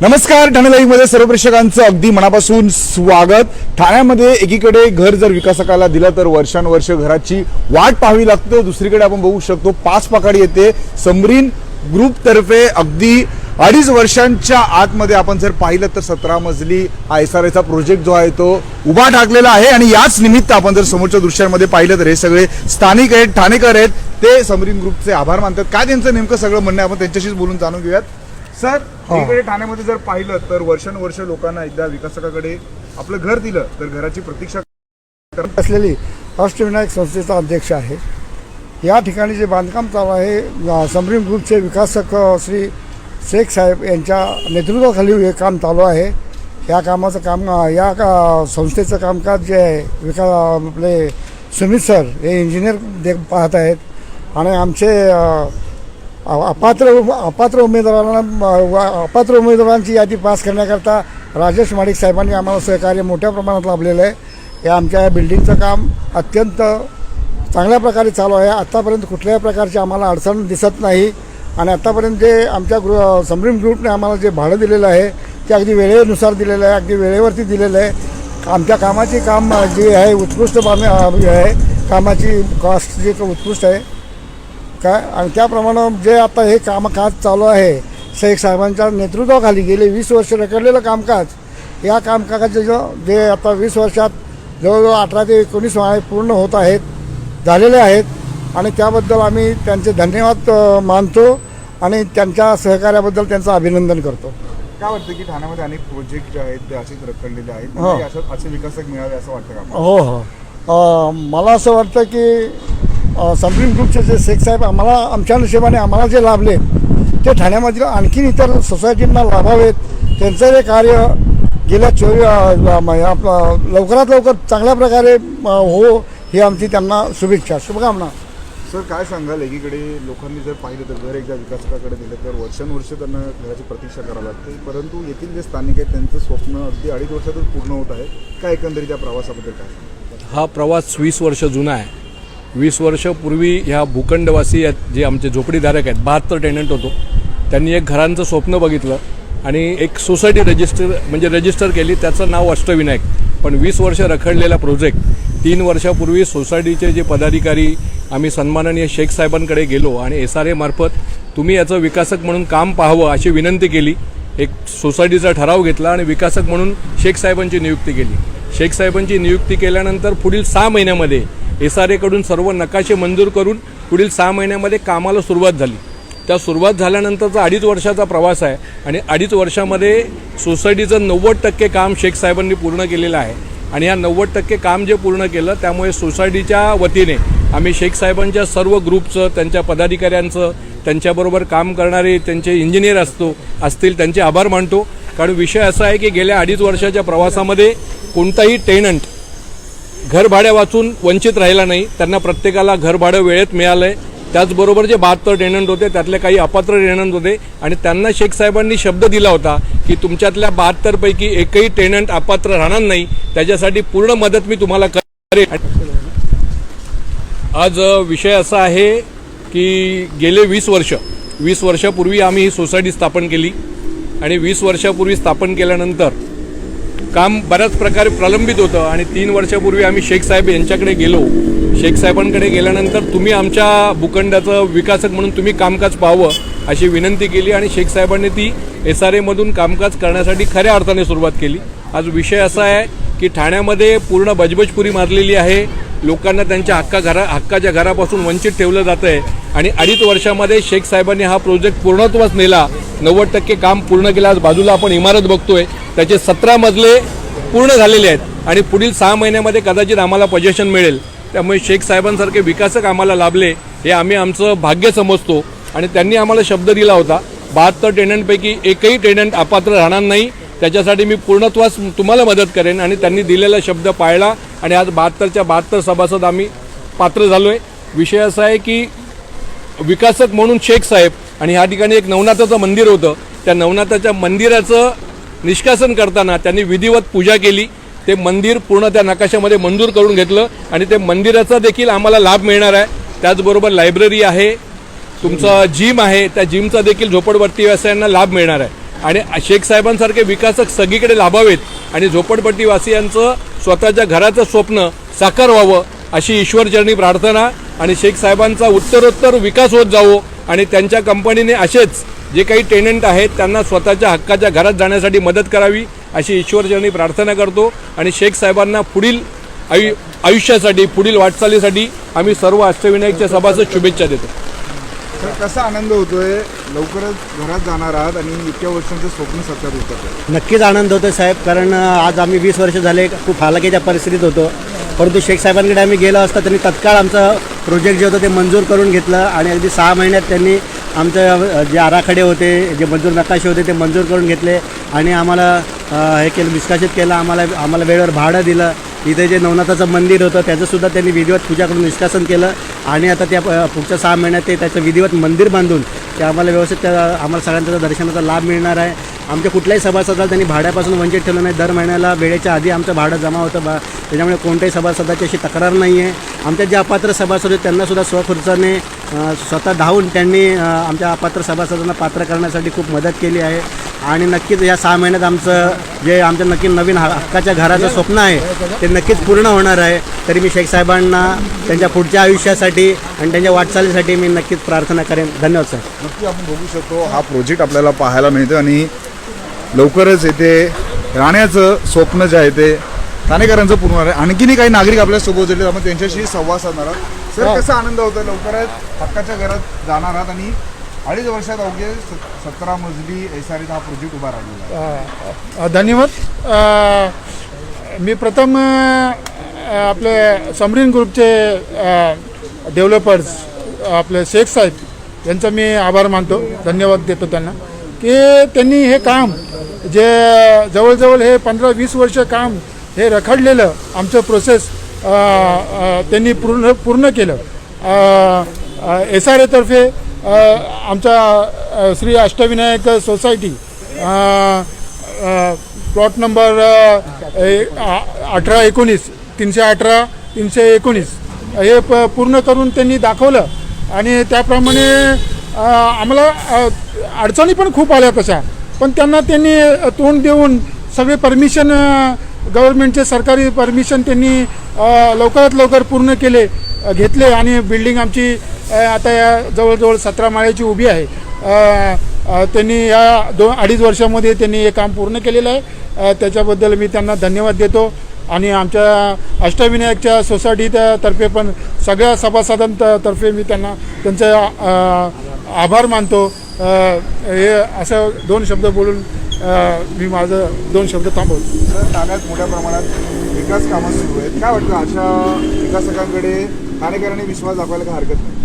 नमस्कार ठाणे लाईव्हमध्ये सर्व प्रेक्षकांचं अगदी मनापासून स्वागत. ठाण्यामध्ये एकीकडे घर जर विकासकाला दिलं तर वर्षानुवर्ष घराची वाट पाहावी लागते. दुसरीकडे आपण बघू शकतो पाच पाकाडी येते समरीन ग्रुप तर्फे अगदी अडीच वर्षांच्या आतमध्ये आपण जर पाहिलं तर सतरा मजली हा एस आर आयचा प्रोजेक्ट जो आहे तो उभा टाकलेला आहे. आणि याच निमित्त आपण जर समोरच्या दृश्यांमध्ये पाहिलं तर हे सगळे स्थानिक आहेत ठाणेकर आहेत. ते समरीन ग्रुपचे आभार मानतात. काय त्यांचं नेमकं सगळं म्हणणं आपण त्यांच्याशीच बोलून जाणून घेऊयात. सर इकडे ठाण्यामध्ये जर पाहिलं तर वर्षानुवर्ष लोकांना एकदा विकासकाकडे आपलं घर दिलं तर घराची प्रतीक्षा असलेली अष्टविनायक संस्थेचा अध्यक्ष आहे. या ठिकाणी जे बांधकाम चालू आहे समरीम ग्रुपचे विकासक श्री शेख साहेब यांच्या नेतृत्वाखाली हे काम चालू आहे. या कामाचं काम या का संस्थेचं कामकाज जे आहे विका आपले सुमित सर हे इंजिनियर दे पाहत आहेत. आणि आमचे अपात्र अपात्र उमेदवारांना व- अपात्र उमेदवारांची यादी पास करण्याकरता राजेश माडिक साहेबांनी आम्हाला सहकार्य मोठ्या प्रमाणात लाभलेलं आहे. या आमच्या या बिल्डिंगचं काम अत्यंत चांगल्या प्रकारे चालू आहे. आत्तापर्यंत कुठल्याही प्रकारची आम्हाला अडचण दिसत नाही. आणि आत्तापर्यंत जे आमच्या गृह समरीम ग्रुपने आम्हाला जे भाडं दिलेलं आहे ते अगदी वेळेनुसार दिलेलं आहे अगदी वेळेवरती दिलेलं आहे. आमच्या कामाची काम जी आहे उत्कृष्ट बाब आहे. कामाची कॉस्ट जी उत्कृष्ट आहे. काय आणि त्याप्रमाणे जे आता हे कामकाज चालू आहे शेख साहेबांच्या नेतृत्वाखाली गेले वीस वर्ष रखडलेलं कामकाज या कामकाजाचे जो जे आता वीस वर्षात जवळजवळ अठरा ते एकोणीस वाळे पूर्ण होत आहेत झालेले आहेत आणि त्याबद्दल आम्ही त्यांचे धन्यवाद मानतो आणि त्यांच्या सहकार्याबद्दल त्यांचं अभिनंदन करतो काय वाटतं की ठाण्यामध्ये अनेक प्रोजेक्ट जे आहेत ते असेच रखडलेले आहेत हो. म्हणजे असे विकासक मिळावे असं वाटतं का? हो हो मला असं वाटतं की अ, समरीम ग्रुपचे जे शेख साहेब आम्हाला आमच्या नशिबाने आम्हाला जे लाभले ते ठाण्यामधील आणखीन इतर सोसायटींना लाभावेत. त्यांचं जे कार्य गेल्या चोवी आपलं लवकरात लवकर चांगल्या प्रकारे हो ही आमची त्यांना शुभेच्छा शुभकामना. सर काय सांगाल? एकीकडे लोकांनी जर पाहिलं तर घर एकदा विकासकाकडे दिलं तर वर्षानुवर्ष त्यांना घराची प्रतीक्षा करावी लागते. परंतु येथील जे स्थानिक आहेत त्यांचं स्वप्न अगदी अडीच वर्षातच पूर्ण होत आहे. काय एकंदरीत या प्रवासाबद्दल काय? हा प्रवास वीस वर्ष जुना आहे. वीस वर्षपूर्वी ह्या भूखंडवासी आहेत जे आमचे झोपडीधारक आहेत बहात्तर टेनंट होतो. त्यांनी एक घरांचं स्वप्न बघितलं आणि एक सोसायटी रजिस्टर म्हणजे रजिस्टर केली. त्याचं नाव अष्टविनायक. पण वीस वर्ष रखडलेला प्रोजेक्ट तीन वर्षापूर्वी सोसायटीचे जे पदाधिकारी आम्ही सन्माननीय शेख साहेबांकडे गेलो आणि एस आर एमार्फत तुम्ही याचं विकासक म्हणून काम पाहावं अशी विनंती केली. एक सोसायटीचा ठराव घेतला आणि विकासक म्हणून शेख साहेबांची नियुक्ती केली. शेख साहेबांची नियुक्ती केल्यानंतर पुढील सहा महिन्यामध्ये एस आर एकडून सर्व नकाशे मंजूर करून पुढील सहा महिन्यामध्ये कामाला सुरुवात झाली. त्या सुरुवात झाल्यानंतरचा अडीच वर्षाचा प्रवास आहे आणि अडीच वर्षामध्ये सोसायटीचं नव्वद टक्के काम शेख साहेबांनी पूर्ण केलेलं आहे. आणि या नव्वद टक्के काम जे पूर्ण केलं त्यामुळे सोसायटीच्या वतीने आम्ही शेख साहेबांच्या सर्व ग्रुपचं त्यांच्या पदाधिकाऱ्यांचं त्यांच्याबरोबर काम करणारे त्यांचे इंजिनियर असतो असतील त्यांचे आभार मानतो. कारण विषय असा आहे की गेल्या अडीच वर्षाच्या प्रवासामध्ये कोणताही टेनंट घरभाड्या वाचून वंचित राहिला नाही त्यांना प्रत्येकाला घरभाडं वेळेत मिळालं आहे त्याचबरोबर जे बहात्तर टेनंट होते त्यातले काही अपात्र टेनंट होते आणि त्यांना शेख साहेबांनी शब्द दिला होता की तुमच्यातल्या बहात्तरपैकी एकही टेनंट अपात्र राहणार नाही त्याच्यासाठी पूर्ण मदत मी तुम्हाला करेन. आज विषय असा आहे की गेले वीस वर्ष वीस वर्षापूर्वी आम्ही ही सोसायटी स्थापन केली आणि वीस वर्षापूर्वी स्थापन केल्यानंतर काम बऱ्याच प्रकारे प्रलंबित होतं आणि तीन वर्षापूर्वी आम्ही शेख साहेब यांच्याकडे गेलो. शेख साहेबांकडे गेल्यानंतर तुम्ही आमच्या भूखंडाचं विकासक म्हणून तुम्ही कामकाज पाहावं अशी विनंती केली आणि शेख साहेबांनी ती एस आर एमधून कामकाज करण्यासाठी खऱ्या अर्थाने सुरुवात केली. आज विषय असा आहे की ठाण्यामध्ये पूर्ण बजबजपुरी मारलेली आहे. लोकांना त्यांच्या हक्का घरा हक्काच्या घरापासून वंचित ठेवलं जातं आहे आणि अडीच वर्षामध्ये शेख साहेबांनी हा प्रोजेक्ट पूर्णत्वास नेला. नव्वद टक्के काम पूर्ण केलं. आज बाजूला आपण इमारत बघतोय. त्याचे सतरा मजले पूर्ण झालेले आहेत. आणि पुढील सहा महिन्यामध्ये कदाचित आम्हाला पजेशन मिळेल. त्यामुळे शेख साहेबांसारखे विकासक आम्हाला लाभले हे आम्ही आमचं भाग्य समजतो. आणि त्यांनी आम्हाला शब्द दिला होता बहात्तर टेनंटपैकी एकही टेनंट अपात्र राहणार नाही. त्याच्यासाठी मी पूर्णत्वास तुम्हाला मदत करेन आणि त्यांनी दिलेला शब्द पाळला आणि आज बहात्तरच्या बहात्तर सभासद आम्ही पात्र झालो आहे विषय असा आहे की विकासक म्हणून शेख साहेब आणि ह्या ठिकाणी एक नवनाथाचं मंदिर होतं. त्या नवनाथाच्या मंदिराचं निष्कासन करताना त्यांनी विधिवत पूजा केली. ते मंदिर पूर्ण त्या नकाशामध्ये मंजूर करून घेतलं आणि ते मंदिराचा देखील आम्हाला लाभ मिळणार आहे. त्याचबरोबर लायब्ररी आहे. तुमचं जिम आहे. त्या जिमचा देखील झोपडपट्टी व्यवसायांना लाभ मिळणार आहे. आणि शेख साहेबांसारखे विकासक सगळीकडे लाभावेत आणि झोपडपट्टीवासियांचं स्वतःच्या घराचं स्वप्न साकार व्हावं अशी ईश्वरचरणी प्रार्थना आणि शेख साहेबांचा उत्तरोत्तर विकास होत जावो आणि त्यांच्या कंपनीने असेच जे काही टेनंट आहेत त्यांना स्वतःच्या हक्काच्या घरात जाण्यासाठी मदत करावी अशी ईश्वरचरणी प्रार्थना करतो. आणि शेख साहेबांना पुढील आयु आयुष्यासाठी पुढील वाटचालीसाठी आम्ही सर्व अष्टविनायकच्या सभासद शुभेच्छा देतो. तर कसा आनंद होतोय? लवकरच घरात जाणार आहात आणि इतक्या वर्षांचं स्वप्न साकार होत नक्कीच आनंद होतो साहेब कारण आज आम्ही वीस वर्ष झाले खूप हालाकीच्या परिस्थितीत होतो. परंतु शेख साहेबांकडे आम्ही गेलो असता त्यांनी तत्काळ आमचं प्रोजेक्ट जे होतं ते मंजूर करून घेतलं आणि अगदी सहा महिन्यात त्यांनी आमचं जे आराखडे होते जे मंजूर नकाशे होते ते मंजूर करून घेतले आणि आम्हाला हे केलं निष्कासित केलं आम्हाला आम्हाला वेळेवर भाडं दिलं. इथे जे नवनाथाचं मंदिर होतं त्याचंसुद्धा त्यांनी विधिवत पूजा करून निष्कासन केलं. आणि आता त्या पुढच्या सहा महिन्यात ते त्याचं विधिवत मंदिर बांधून ते आम्हाला व्यवस्थित त्या आम्हाला सगळ्यांचा दर्शनाचा लाभ मिळणार आहे. आमच्या कुठल्याही सभासदाला त्यांनी भाड्यापासून वंचित ठेवलं नाही. दर महिन्याला वेळेच्या आधी आमचं भाडं जमा होतं बा. त्याच्यामुळे कोणत्याही सभासदाची अशी तक्रार नाही आहे आमच्या जे अपात्र सभासद आहेत त्यांनासुद्धा स्वखर्चाने स्वतः धावून त्यांनी आमच्या अपात्र सभासदांना पात्र करण्यासाठी खूप मदत केली आहे. आणि नक्कीच या सहा महिन्यात आमचं जे आमचं नक्की नवीन ह- हक्काच्या घराचं स्वप्न आहे ते नक्कीच पूर्ण होणार आहे. तरी मी शेख साहेबांना त्यांच्या पुढच्या आयुष्यासाठी आणि त्यांच्या वाटचालीसाठी मी नक्कीच प्रार्थना करेन. धन्यवाद साहेब नक्की आपण बघू शकतो हा प्रोजेक्ट आपल्याला पाहायला मिळतो आणि लवकरच येथे राहण्याचं स्वप्न जे आहे ते ठाणेकरांचं पूर्ण आहे. आणखीनही काही नागरिक आपल्यासोबत जोडले आपण त्यांच्याशी संवाद साधणार आहोत. सर कसा आनंद होतो लवकरच हक्काच्या घरात जाणार आहात आणि अडीच वर्षात अवघे सतरा मजली एस आर हा प्रोजेक्ट उभा राहिलेला आहे. धन्यवाद. मी प्रथम आपले समरीन ग्रुपचे डेव्हलपर्स आपले शेख साहेब यांचा मी आभार मानतो. धन्यवाद देतो त्यांना. की त्यांनी हे काम जे जवळजवळ हे पंधरा वीस वर्ष काम हे रखडलेलं आमचं प्रोसेस त्यांनी पूर्ण पूर्ण केलं. एस आर एतर्फे आमच्या Shri Ashtavinayak society plot number A- अठरा एकोणीस तीनशे अठरा तीनशे एकोणीस. हे प पूर्ण करून त्यांनी दाखवलं. आणि त्याप्रमाणे आम्हाला अडचणी पण खूप आल्या तशा. पण त्यांना त्यांनी तोंड देऊन सगळे परमिशन गव्हर्नमेंटचे सरकारी परमिशन त्यांनी लवकरात लवकर पूर्ण केले घेतले. आणि बिल्डिंग आमची आता या जवळजवळ सतरा माळ्याची उभी आहे. त्यांनी या दोन अडीच वर्षामध्ये त्यांनी हे काम पूर्ण केलेलं आहे. त्याच्याबद्दल मी त्यांना धन्यवाद देतो. आणि आमच्या अष्टविनायकच्या सोसायटीतर्फे पण सगळ्या सभासदांतर्फे मी त्यांना त्यांचा आभार मानतो. हे असं दोन शब्द बोलून मी माझं दोन शब्द थांबवतो. तर ठाण्यात मोठ्या प्रमाणात विकास कामं सुरू आहेत. काय वाटतं अशा विकासकांकडे ठाणेकरांनी विश्वास दाखवायला काय हरकत नाही?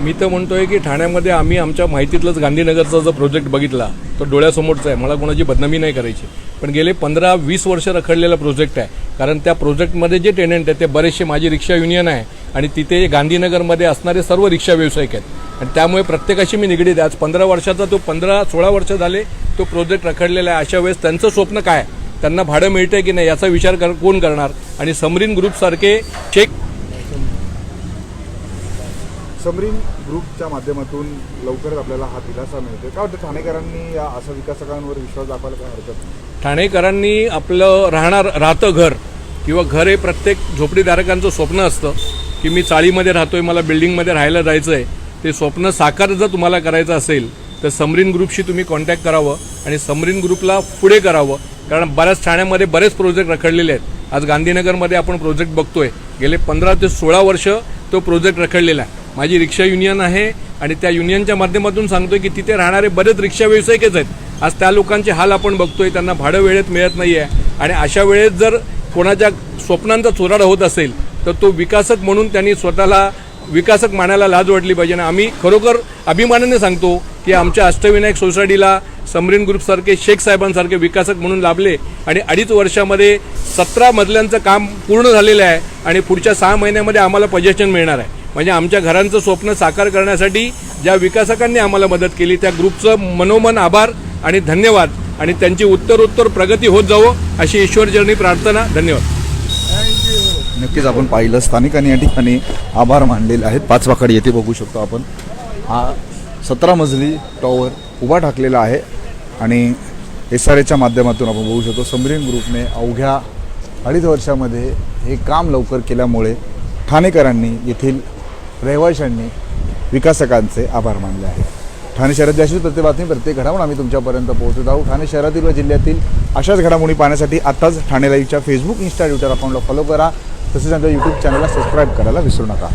मी तर म्हणतोय की ठाण्यामध्ये आम्ही आमच्या माहितीतलंच गांधीनगरचा जो प्रोजेक्ट बघितला तो डोळ्यासमोरचा आहे. मला कोणाची बदनामी नाही करायची. पण गेले पंधरा वीस वर्ष रखडलेला प्रोजेक्ट आहे. कारण त्या प्रोजेक्टमध्ये जे टेनंट आहेत ते बरेचसे माझी रिक्षा युनियन आहे. आणि तिथे गांधीनगरमध्ये असणारे सर्व रिक्षा व्यावसायिक आहेत. आणि त्यामुळे प्रत्येकाशी मी निगडीत आहे. आज पंधरा वर्षाचा तो पंधरा सोळा वर्ष झाले तो प्रोजेक्ट रखडलेला आहे. अशा वेळेस त्यांचं स्वप्न काय? त्यांना भाडं मिळतंय की नाही याचा विचार कर कोण करणार? आणि समरीन ग्रुपसारखे चेक समरीन ग्रुपच्या माध्यमातून लवकरच आपल्याला हा दिलासा मिळतो काय वाटतं ठाणेकरांनी या अशा विकासकांवर विश्वास दाखवायला काय हरकत नाही? ठाणेकरांनी आपलं राहणार राहतं घर किंवा घर हे प्रत्येक झोपडीधारकांचं स्वप्न असतं की मी चाळीमध्ये राहतोय मला बिल्डिंगमध्ये राहायला जायचं आहे ते स्वप्न साकार जर तुम्हाला करायचं असेल तर समरीन ग्रुपशी तुम्ही कॉन्टॅक्ट करावं आणि समरीन ग्रुपला पुढे करावं. कारण बऱ्याच ठाण्यामध्ये बरेच प्रोजेक्ट रखडलेले आहेत. आज गांधीनगरमध्ये आपण प्रोजेक्ट बघतोय. गेले पंधरा ते सोळा वर्ष तो प्रोजेक्ट रखडलेला आहे. माझी रिक्षा युनियन आहे आणि त्या युनियनच्या माध्यमातून सांगतोय की तिथे राहणारे बरेच रिक्षा व्यावसायिकच आहेत. आज त्या लोकांचे हाल आपण बघतोय त्यांना भाडं वेळेत मिळत नाही आहे आणि अशा वेळेत जर कोणाच्या स्वप्नांचा चुराडा होत असेल तर तो विकासक म्हणून त्यांनी स्वतःला विकासक मानायला लाज वाटली पाहिजे. आणि आम्ही खरोखर अभिमानाने सांगतो की आमच्या अष्टविनायक सोसायटीला समरीन ग्रुपसारखे शेख साहेबांसारखे विकासक म्हणून लाभले. आणि अडीच वर्षामध्ये सतरा मजल्यांचं काम पूर्ण झालेलं आहे. आणि पुढच्या सहा महिन्यामध्ये आम्हाला पजेशन मिळणार आहे. म्हणजे आमच्या घरांचं स्वप्न साकार करण्यासाठी ज्या विकासकांनी आम्हाला मदत केली त्या ग्रुपचं मनोमन आभार आणि धन्यवाद. आणि त्यांची उत्तरोत्तर प्रगती होत जावं अशी ईश्वरचरणी प्रार्थना धन्यवाद. नक्कीच आपण पाहिलं स्थानिकांनी या ठिकाणी आभार मानलेले आहेत. पाचवाकड येथे बघू शकतो आपण. हा सतरा मजली टॉवर उभा ठाकलेला आहे आणि एस आर एच्या माध्यमातून आपण बघू शकतो समरीन ग्रुपने अवघ्या अडीच वर्षामध्ये हे काम लवकर केल्यामुळे ठाणेकरांनी येथील रहिवाशांनी विकासकांचे आभार मानले आहेत. ठाणे शहरात अशीच प्रत्येक बातमी प्रत्येक घडामोड आम्ही तुमच्यापर्यंत पोहोचत आहोत. ठाणे शहरातील व जिल्ह्यातील अशाच घडामोडी पाहण्यासाठी आत्ताच ठाणे लाईव्हच्या फेसबुक इन्स्टा ट्विटर अकाउंटला फॉलो करा. तसेच आमच्या यूट्यूब चॅनलला सबस्क्राईब करायला विसरू नका.